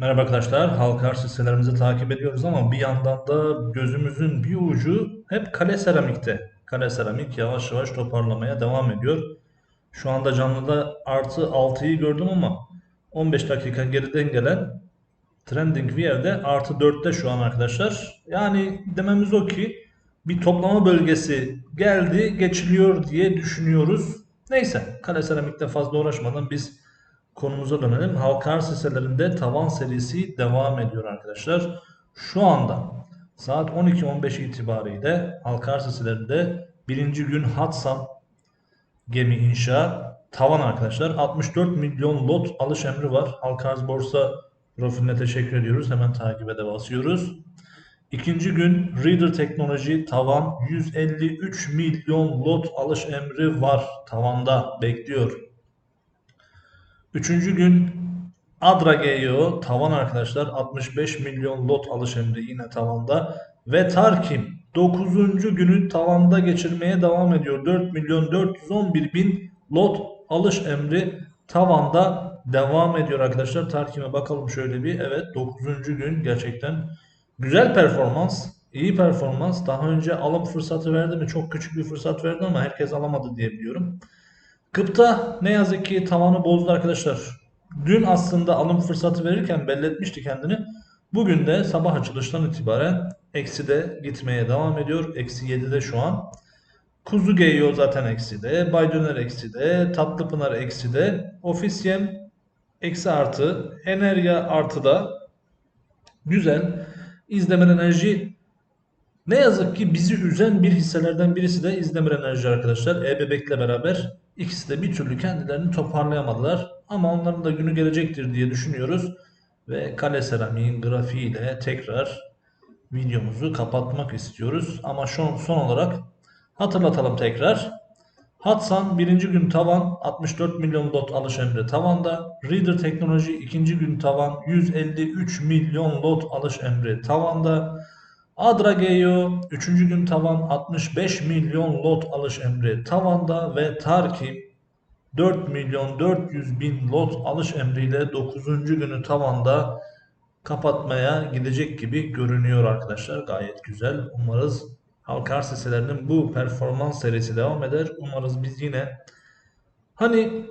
Merhaba arkadaşlar. Halka arz hisselerimizi takip ediyoruz ama bir yandan da gözümüzün bir ucu hep Kale Seramik'te. Kale Seramik yavaş yavaş toparlamaya devam ediyor. Şu anda canlıda artı 6'yı gördüm ama 15 dakika geriden gelen Trending View'de artı 4'te şu an arkadaşlar. Yani dememiz o ki bir toplama bölgesi geldi geçiliyor diye düşünüyoruz. Neyse Kale Seramik'te fazla uğraşmadan biz konumuza dönelim. Halka arz hisselerinde tavan serisi devam ediyor arkadaşlar. Şu anda saat 12.15 itibariyle halka arz hisselerinde birinci gün Hatsan gemi inşa tavan arkadaşlar. 64 milyon lot alış emri var. Halka arz borsa profiline teşekkür ediyoruz. Hemen takibe de basıyoruz. İkinci gün Reader Teknoloji tavan 153 milyon lot alış emri var. Tavanda bekliyor. Üçüncü gün Adra GEO tavan arkadaşlar 65 milyon lot alış emri yine tavanda ve Tarkim 9. günü tavanda geçirmeye devam ediyor. 4 milyon 411 bin lot alış emri tavanda devam ediyor arkadaşlar. Tarkim'e bakalım şöyle bir. Evet 9. gün gerçekten güzel performans. iyi performans. Daha önce alım fırsatı verdi mi? Çok küçük bir fırsat verdi ama herkes alamadı diye biliyorum. Kıpta ne yazık ki tavanı bozdu arkadaşlar. Dün aslında alım fırsatı verirken belletmişti kendini. Bugün de sabah açılıştan itibaren eksi de gitmeye devam ediyor. Eksi 7'de şu an. Kuzu Geyo zaten eksi de. Baydöner eksi de. Tatlıpınar eksi de. Ofisyem eksi artı. Enerya artı da. Güzel. İzdemir Enerji ne yazık ki bizi üzen bir hisselerden birisi de İzdemir Enerji arkadaşlar. E-Bebek'le beraber ikisi de bir türlü kendilerini toparlayamadılar. Ama onların da günü gelecektir diye düşünüyoruz. Ve Kale Seramik'in grafiğiyle tekrar videomuzu kapatmak istiyoruz. Ama son, son olarak hatırlatalım tekrar. Hatsan birinci gün tavan 64 milyon lot alış emri tavanda. Reader Teknoloji ikinci gün tavan 153 milyon lot alış emri tavanda. Adra Geo 3. gün tavan 65 milyon lot alış emri tavanda ve Tarkim 4 milyon 400 bin lot alış emriyle 9. günü tavanda kapatmaya gidecek gibi görünüyor arkadaşlar. Gayet güzel. Umarız halka arz bu performans serisi devam eder. Umarız biz yine hani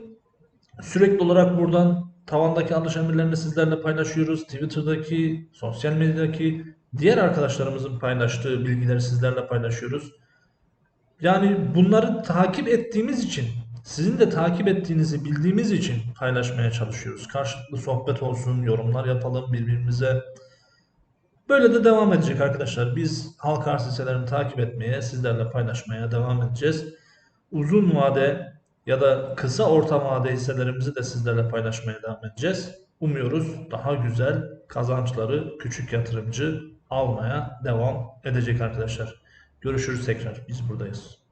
sürekli olarak buradan tavandaki alış emirlerini sizlerle paylaşıyoruz. Twitter'daki, sosyal medyadaki diğer arkadaşlarımızın paylaştığı bilgileri sizlerle paylaşıyoruz. Yani bunları takip ettiğimiz için, sizin de takip ettiğinizi bildiğimiz için paylaşmaya çalışıyoruz. Karşılıklı sohbet olsun, yorumlar yapalım birbirimize. Böyle de devam edecek arkadaşlar. Biz halka arz hisselerini takip etmeye, sizlerle paylaşmaya devam edeceğiz. Uzun vade ya da kısa orta vade hisselerimizi de sizlerle paylaşmaya devam edeceğiz. Umuyoruz daha güzel kazançları küçük yatırımcı almaya devam edecek arkadaşlar. Görüşürüz tekrar. Biz buradayız.